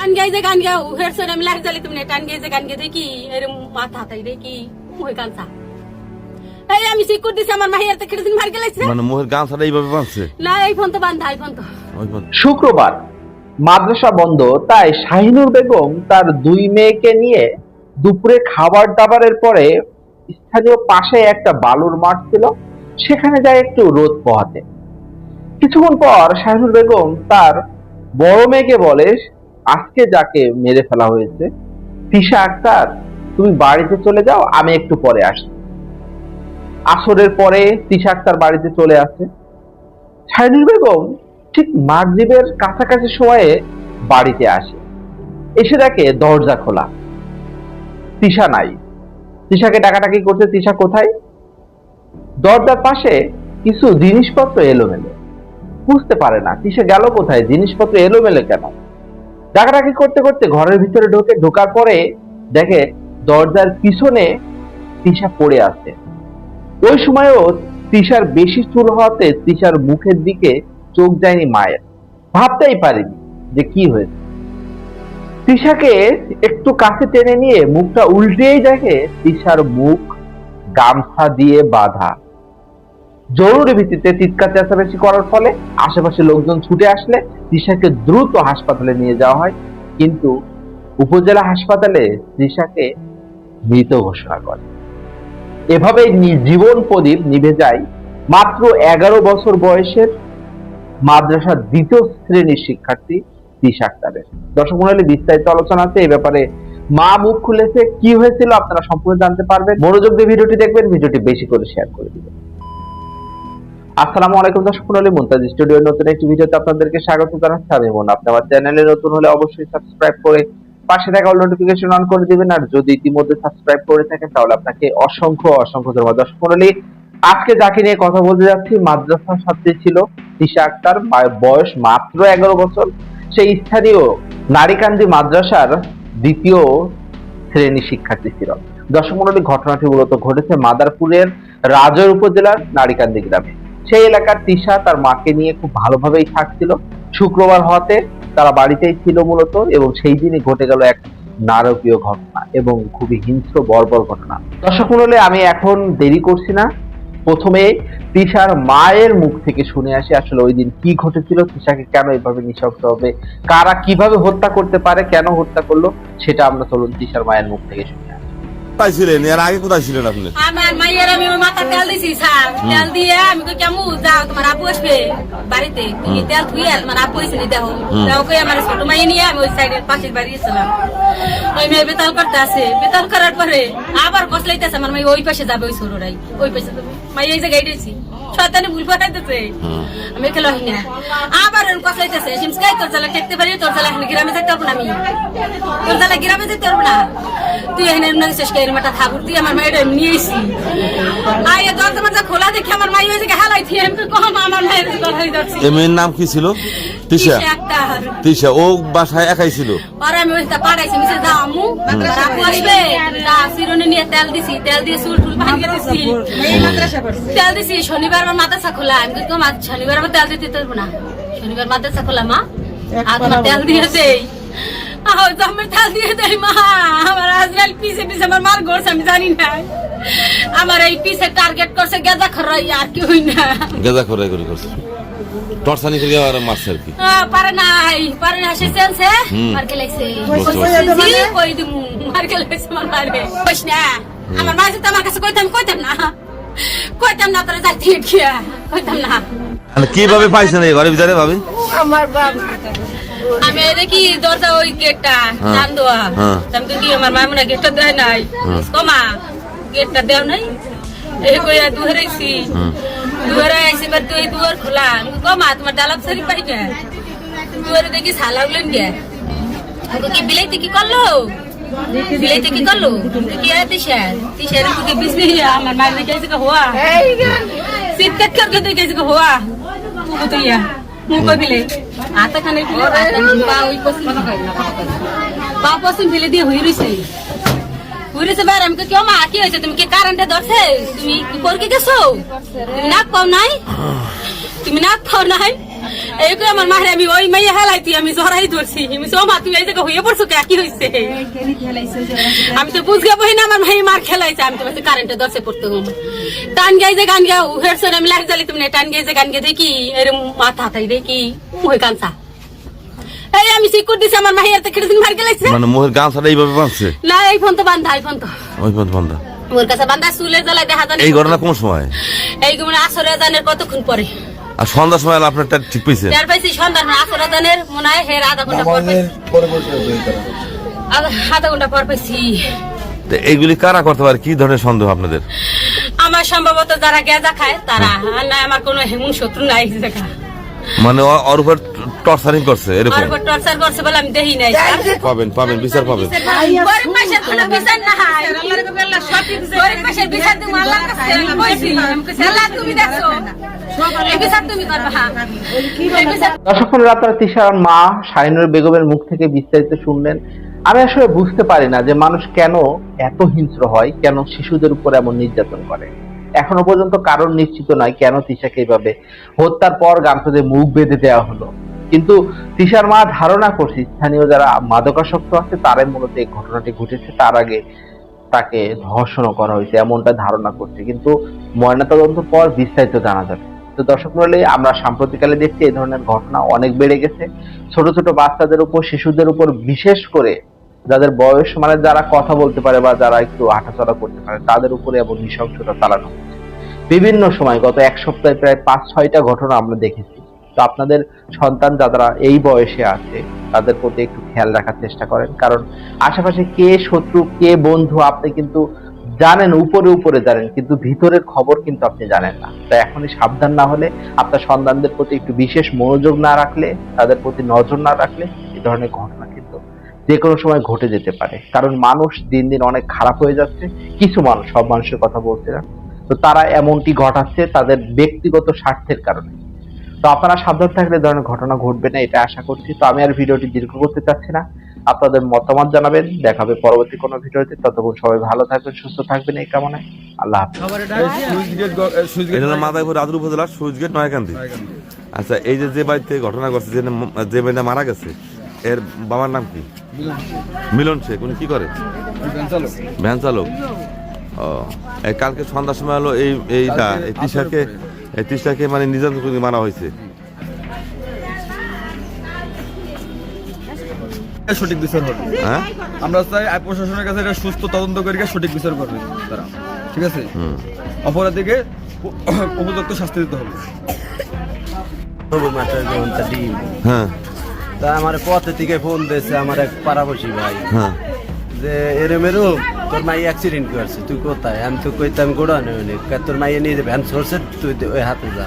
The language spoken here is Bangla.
গান গাইছে গান গাও হের সরে আমি জালি তুমি টান গাইছে গান গাইছে কি এরম মাথা হাতাই রে কি মুহে কানসা এই আমি সিকুর দিছি আমার মাহিয়ার তো খেড়ে দিন মার গেলাইছে মানে মোহের এইভাবে বাঁধছে না এই ফোন তো এই ফোন তো শুক্রবার মাদ্রাসা বন্ধ তাই শাহিনুর বেগম তার দুই মেয়েকে নিয়ে দুপুরে খাবার দাবারের পরে স্থানীয় পাশে একটা বালুর মাঠ ছিল সেখানে যায় একটু রোদ পোহাতে। কিছুক্ষণ পর শাহিনুর বেগম তার বড় মেয়েকে বলে আজকে যাকে মেরে ফেলা হয়েছে, তিশা আক্তার, তুমি বাড়িতে চলে যাও, আমি একটু পরে আসছি। আসরের পরে তিশা আক্তার বাড়িতে চলে আসে। শাহিনুর বেগম ঠিক মাগরিবের কাছাকাছি সময়ে বাড়িতে আসে। এসে দেখে দরজা খোলা। তিশা নাই। তিশাকে ডাকাটাকি করছে, তিশা কোথায়? দরজার পাশে কিছু জিনিসপত্র এলোমেলো। বুঝতে পারে না, তিশা গেল কোথায়? জিনিসপত্র এলোমেলো কেন? ডাকাটাকি করতে করতে ঘরের ভিতরে ঢোকে, ঢোকার পরে দেখে দরজার পিছনে তিশা পড়ে আছে। ওই সময়ও তিশার বেশি চুল হওয়াতে তিশার মুখের দিকে চোখ যায়নি মায়ের। ভাবতেই পারিনি যে কি হয়েছে। তিশাকে একটু কাছে টেনে নিয়ে মুখটা উল্টেই দেখে তিশার মুখ গামছা দিয়ে বাঁধা। জরুরি ভিত্তিতে চিৎকার চেঁচামেচি করার ফলে আশেপাশে লোকজন ছুটে আসলে তিশাকে দ্রুত হাসপাতালে নিয়ে যাওয়া হয়। কিন্তু উপজেলা হাসপাতালে তৃষাকে মৃত ঘোষণা করে। এভাবে জীবন প্রদীপ নিভে যায় মাত্র এগারো বছর বয়সের মাদ্রাসার দ্বিতীয় শ্রেণির শিক্ষার্থী তিশা আক্তারের। দর্শক মন্ডলী বিস্তারিত আলোচনা আছে এই ব্যাপারে মা মুখ খুলেছে, কি হয়েছিল আপনারা সম্পূর্ণ জানতে পারবেন। মনোযোগ দিয়ে ভিডিওটি দেখবেন, ভিডিওটি বেশি করে শেয়ার করে দিবেন। আসসালামু আলাইকুম দর্শক মন্ডলী, মুনতাজ স্টুডিওর নতুন একটি ভিডিওতে আপনাদেরকে স্বাগত জানাচ্ছি। আমি মন আপনি আমার চ্যানেলে নতুন হলে অবশ্যই সাবস্ক্রাইব করে পাশে থাকা অল নোটিফিকেশন অন করে দিবেন। আর যদি ইতিমধ্যে সাবস্ক্রাইব করে থাকেন, তাহলে আপনাকে অসংখ্য অসংখ্য ধন্যবাদ। দর্শক মন্ডলী, আজকে যাকে নিয়ে কথা বলতে যাচ্ছি, মাদ্রাসার ছাত্রী ছিল তিশা আক্তার। বয়স মাত্র এগারো বছর। সেই স্থানীয় নারীকান্দি মাদ্রাসার দ্বিতীয় শ্রেণি শিক্ষার্থী ছিল। দর্শক মন্ডলী, ঘটনাটি মূলত ঘটেছে মাদারপুরের রাজর উপজেলার নারীকান্দি গ্রামে। সেই এলাকার তিশা তার মাকে নিয়ে খুব ভালোভাবেই থাকছিল। শুক্রবার হওয়াতে তারা বাড়িতেই ছিল মূলত এবং সেই দিনই ঘটে গেল এক নারকীয় ঘটনা এবং খুবই হিংস্র, বর্বর ঘটনা। দর্শক মন্ডলী আমি এখন দেরি করছি না। প্রথমে তিশার মায়ের মুখ থেকে শুনে আসি আসলে ওই দিন কি ঘটেছিল, তিশাকে কেন এভাবে নিঃশব্দ হবে, কারা কীভাবে হত্যা করতে পারে, কেন হত্যা করল, সেটা আমরা চলুন তিশার মায়ের মুখ থেকে শুনে কোথায় ছিলেন? এর আগে কোথায় ছিলেন আপনি? আমার মাইয়ের আমি মাথা তেল দিছি স্যার। তেল দিয়ে আমি কই কেমন যাও তোমার আপু আসবে বাড়িতে। তুমি তেল ধুয়ে তোমার আপু এসে দেখো যাও। কই আমার ছোট মাইয়ে নিয়ে আমি ওই সাইডের পাশের বাড়ি গেছিলাম। ওই মেয়ে বেতাল করতে আছে বেতাল করার পরে আবার কসলাইতেছে আমার মাই ওই পাশে যাবে ওই ছোটরাই। ওই পাশে যাবে। মাই এই জায়গায় দিয়েছি শয়তানি ভুল পাঠাইতেছে আমি খেলো হই না। আবার ওরকম কসলাইতেছে সিমসকাই তোর জ্বালা টেকতে পারি তোর জ্বালা এখন গ্রামে যেতে পারব না আমি। তোর জ্বালা গ্রামে যেতে পারব না। তুই এখানে শেষ করে মাটা থাকুর তুই আমার মায়ের নিয়ে এসি আই এ দরজা মজা খোলা দেখে আমার মাই ওই জায়গায় হালাই থিয়ে আমি কম আমার মায়ের কথা হয়ে যাচ্ছে এ মেয়ের নাম কি ছিল? তিশা। একটা তিশা ও বাসায় একাই ছিল? পরে আমি ওইটা পাঠাইছি মিশে দাও আমু আপু আসবে যা শিরোনে নিয়ে তেল দিছি তেল দিয়ে চুল টুল ভাঙিয়ে দিছি। তেল দিছি শনিবার আমার মাদ্রাসা খোলা। আমি মা শনিবার আমার তেল দিতে পারব না। শনিবার মাদ্রাসা খোলা মা। আর তোমার তেল দিয়ে দেই আহ আমার তেল দিয়ে দেই মা। আমার আজরাইল পিছে পিছে আমার মার গড়ছে আমি জানি না। আমার এই পিছে টার্গেট করছে গেদা খরাই আর কি হই না। গেদা করে করে করছে। টর্সানি করে আর মারছে আর কি। পারে নাই পারে না সে। মার কই দিমু। মার আমার মারে। না। আমার মা যদি আমার কাছে কইতাম কইতাম না। কইতাম না তোরা যাই ঠিক গিয়া। কইতাম না। মানে কীভাবে পাইছেন এই ঘরের ভিতরে ভাবি? আমি এই দেখি দরজা ওই গেটটা হ্যাঁ। জান দেওয়া। হ্যাঁ। আমি কি আমার মা মনে গেটটা দেয় নাই। হ্যাঁ। কমা গেটটা দেও নাই? এই কইয়া দুহারাইছি হুম। দুয়ারে আইসি বার তুই দুয়ার খোলা। আমি কই, কমা তোমার ডালাপ সারি পাই গে দুয়ারে দেখি সালা উলেন গে আমি কই, কি বিলাইতে কি করল? বিলাইতে কি করল? কি আর তিশার তিশার মুখে বিসি আমার মায়ের দেখে আইসি হওয়া চিৎকার করকে দেখে আইসি হওয়া মুখ তুইয়া মুখ বিলে হাতে খানে ফেলে পা ওই পশ্চিম পা পশ্চিম ফেলে দিয়ে হই রইছে। ঘুরেছে বার আমি কেউ মা কি হয়েছে তুমি কি কারেন্টে ধরছে? তুমি কি করকে গেছো? তুমি নাক পাও নাই? তুমি নাক পাও নাই? এই কই আমার মারে আমি ওই মাইয়া হেলাইতি আমি জড়াই ধরছি। আমি সো মা তুই এই জায়গা পড়ছো কে? কি হইছে? আমি তো বুঝগে বই না আমার ভাই মার খেলাইছে আমি তো বলছি কারেন্টে দশে পড়তে হুম। টান গাই যে গান গাও হেরছন আমি লাইট জ্বালি তুমি টান গাই যে গান গে দেখি এরম মাথা হাতাই দেখি ওই কানসা এই আমি সিকুর দিছি আমার মাহিয়ার তো খেড়ে মার গেলাইছে মানে মোহের গামছাটা এইভাবে বাঁধছে? না এই ফোন তো বান্ধা এই ফোন তো। ওই পথ বন্ধা। মোর কাছে বান্ধা চুলে জ্বালাই দেখা জানি এই ঘটনা কোন সময়? এই গুলো আসরে জানের কতক্ষণ পরে? আর সন্ধ্যার সময় আপনারটা ঠিক পেয়েছে চার পাইছি সন্ধ্যা আসর আদানের মনে হয় হের আধা ঘণ্টা পর পাইছি। আধা- ঘণ্টা পর পাইছি। তো এইগুলি কারা করতে পারে? কি ধরনের সন্দেহ আপনাদের? আমার সম্ভবত যারা গেজা খায় তারা। আর না আমার কোনো হেমুন শত্রু নাই মানে ওর উপর টর্চারিং করছে এরকম। টর্চার করছে বলে আমি দেখি নাই। পাবেন পাবেন বিচার পাবেন। গরিব মাসের কোনো বিচার না হয় গরিব মাসের বিচার তুমি আল্লাহর কাছে কইছি। আল্লাহ তুমি দেখো এই বিচার তুমি করবা এই বিচার দর্শক আপনারা তিশার মা শাহিনুর বেগমের মুখ থেকে বিস্তারিত শুনলেন। আমি আসলে বুঝতে পারি না যে মানুষ কেন এত হিংস্র হয় কেন শিশুদের উপর এমন নির্যাতন করে। এখনও পর্যন্ত কারণ নিশ্চিত নয় কেন তিশাকে এইভাবে হত্যার পর গামছাতে মুখ বেঁধে দেওয়া হলো। কিন্তু তিশার মা ধারণা করছে, স্থানীয় যারা মাদকাসক্ত আছে, তারাই মূলত এই ঘটনাটি ঘটেছে, তার আগে তাকে ধর্ষণও করা হয়েছে, এমনটা ধারণা করছে। কিন্তু ময়নাতদন্ত পর বিস্তারিত জানা যাবে। তো দর্শক মন্ডলী, আমরা সাম্প্রতিককালে দেখছি এই ধরনের ঘটনা অনেক বেড়ে গেছে। ছোট ছোট বাচ্চাদের উপর, শিশুদের উপর বিশেষ করে যাদের বয়স মানে যারা কথা বলতে পারে বা যারা একটু হাঁটাচলা করতে পারে, তাদের উপরে এমন নৃশংসতা চালানো বিভিন্ন সময়, গত এক সপ্তাহে প্রায় পাঁচ ছয়টা ঘটনা আমরা দেখেছি। তো আপনাদের সন্তান যারা এই বয়সে আছে, তাদের প্রতি একটু খেয়াল রাখার চেষ্টা করেন। কারণ আশেপাশে কে শত্রু, কে বন্ধু আপনি কিন্তু জানেন, উপরে উপরে জানেন, কিন্তু ভিতরের খবর কিন্তু আপনি জানেন না। তো এখনই সাবধান না হলে আপনার সন্তানদের প্রতি একটু বিশেষ মনোযোগ না রাখলে, তাদের প্রতি নজর না রাখলে এ ধরনের ঘটনা কিন্তু যে কোনো সময় ঘটে যেতে পারে। কারণ মানুষ দিন দিন অনেক খারাপ হয়ে যাচ্ছে, কিছু মানুষ, সব মানুষের কথা বলছে না তো তারা এমনটি ঘটাচ্ছে তাদের ব্যক্তিগত স্বার্থের কারণে। তো আপনারা সাবধান থাকলে ধরনের ঘটনা ঘটবে না এটা আশা করছি। তো আমি আর ভিডিওটি দীর্ঘ করতে চাচ্ছি না। আপনাদের মতামত জানাবেন দেখাবে পরবর্তী কোনো ভিডিওতে। ততক্ষণ সবাই ভালো থাকবেন সুস্থ থাকবেন এই কামনায়। আল্লাহ রাজুর উপজেলার সুইচ নয়কান্দি। আচ্ছা এই যে যে বাড়িতে ঘটনা ঘটছে যে যে বাড়িটা মারা গেছে এর বাবার নাম কি? মিলন শেখ। উনি কি করে? ভ্যান চালক। ও এই কালকে সন্ধ্যার সময় হলো এই এইটা এই তিশাকে এই তিশাকে মানে নির্যাতন করে মারা হয়েছে। সঠিক বিচার হবে। হ্যাঁ? আমরা চাই প্রশাসনের কাছে এটা সুস্থ তদন্ত করে সঠিক বিচার করবে তারা। ঠিক আছে? অপরাধীকে উপযুক্ত শাস্তি দিতে হবে। হ্যাঁ। তা আমার পথে থেকে ফোন দিয়েছে আমার এক পাড়াবসী ভাই। হ্যাঁ। যে এরম এরম তোর মাই অ্যাক্সিডেন্ট করছে, তুই কোথায়? আমি তো কইতাম গোড়া নেই তোর মাইয়ে নিয়ে ভ্যান সরছে তুই ওই হাতে যা।